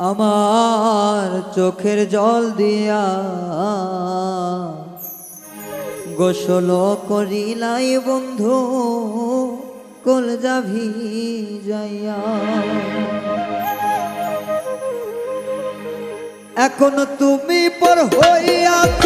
আমার চোখের জল দিয়া গোসল করিলাই বন্ধু কল যাভি যাইয়া এখন তুমি পর হইয়াছ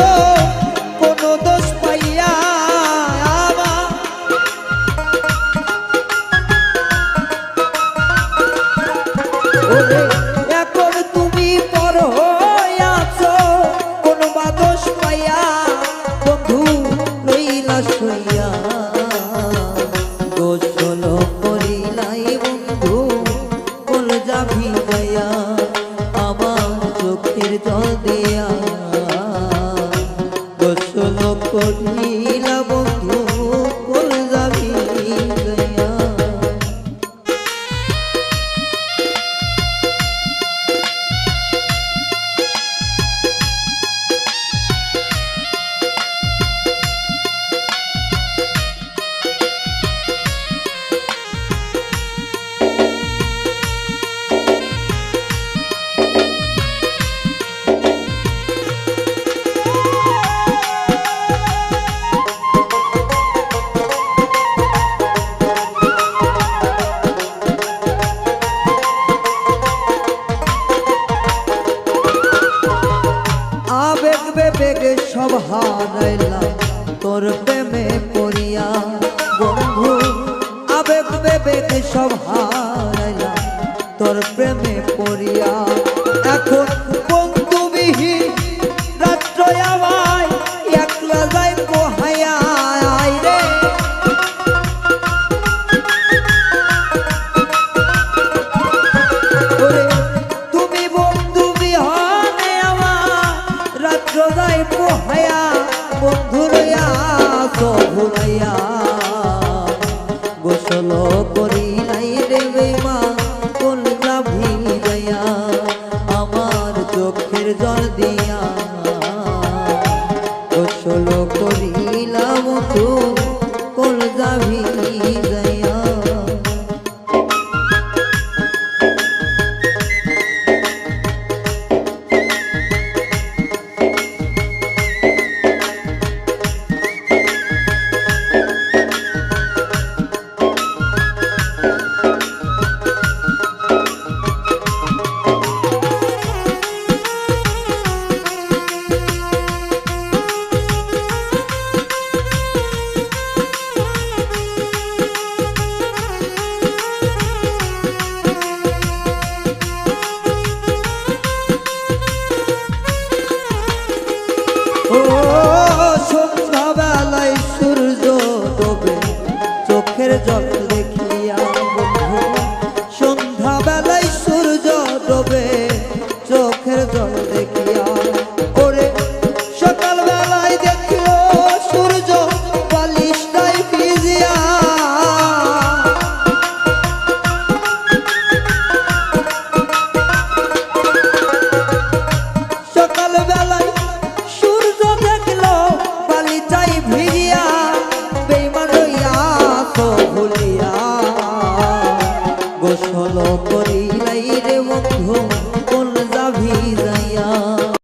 যাবি গায়া আমার চোখের জল দিয়া গোসল করিলা বেবেগে সব হারাইলাম তোর প্রেমে পড়িয়া বন্ধু আবেগ বেগে সব হারাইলাম তোর প্রেমে পড়িয়া পোহায়া বন্ধু রইয়া সভুরাইয়া গোসল করি নাই রে মা কোন যাবি যাইয়া আমার চোখের জল দিয়া। গোসল করিলাম তু কোন যাবি He